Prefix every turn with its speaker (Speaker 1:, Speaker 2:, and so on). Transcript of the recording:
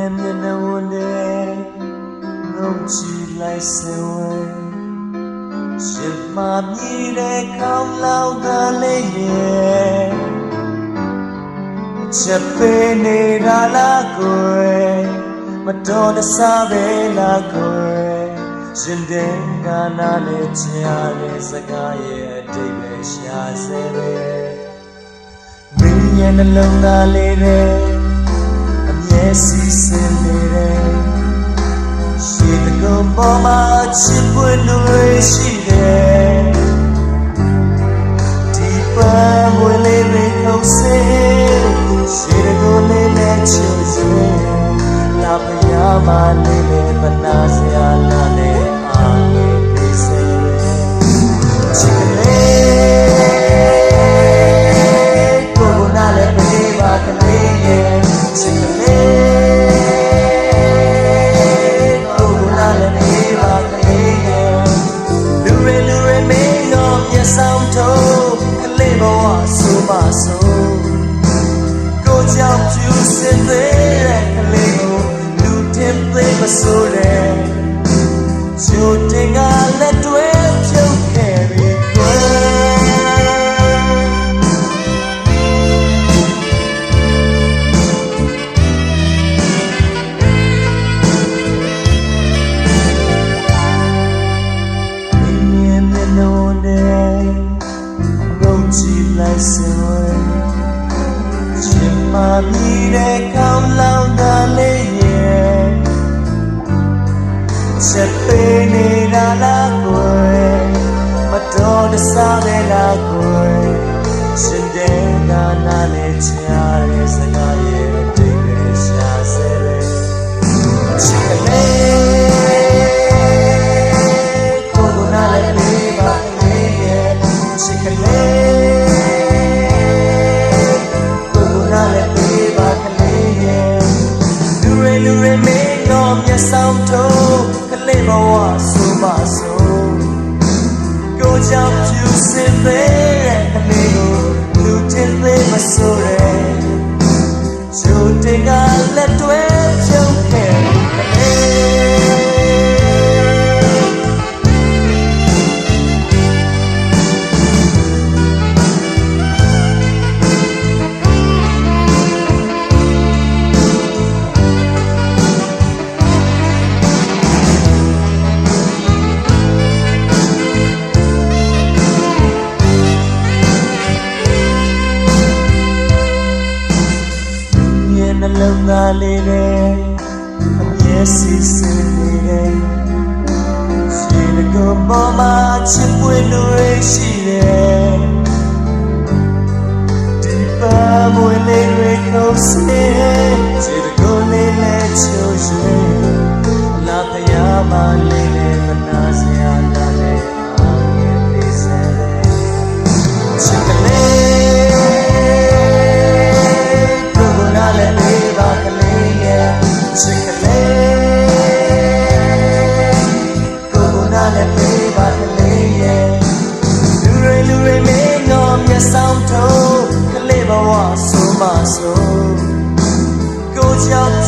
Speaker 1: ရဲ့မျက်နှာဝန်နဲ့ငုံချီလိုက်စင်ဝဲရှင်မမြည်တဲ့ခေါင်းလောင်ကလေးရဲ့ချက်ပေးနေတာလားကိုယ်မတော်တဆပဲလားကိုယ်ရှင်တဲ့ကနာနဲ့ချားတဲ့စကားရဲ့အတိတ်ပဲရှာစေပဲမင်းရဲ့နှလုံးသားလေးတဲ့အမျက် စီးစင်နေတဲ့ရှိတကုံပေါ်မှာချစ်ပွင့်တွေရှိတယ်ဒီပန်းဝင်လေးတွေခုံစေရှိတကုံလေးနဲ့ချွတ်ရွှင်လာပယားမလေး ဝဆိုပါဆိုကိုကြောင့်ဖြူစင်သေးတဲ့ကလေးကိုလူတင်သေးမဆိုတဲ့ချို လားကိုယ်မတော်တဆပဲလားကိုယ်ရှင်တဲ့ကနာနဲ့ချားတဲ့စကားရဲ့အတိတ်ပဲရှာစေတယ်ချစ်ကလေးကိုကိုနာလည်းပေးပါကလေးရဲ့ချစ်ကလေးကိုကိုနာလည်းပေးပါကလေးရဲ့လူရလူရမင်းတော့မျက်စောင်းထုတ်ကလေးဘဝဆိုပါဆို ကိုကြောင့်ဖြူစင်သေးတဲ့ကလေးကိုလူတင်သေးမဆို လုံးသားလေးနဲ့အမျက်စီးစင်နေတဲ့ရှိတကုံပေါ်မှာချစ်ပွေတွေရှိတယ်ဒီပါမွေလေးတွေခုံးစေရှိတ လည်းပေးပါကလေးရဲ့လူတွေလူတွေမင်းတော့မျက်စောင်းထုတ်ကလေးဘဝဆိုမှဆိုကိုကြောင့်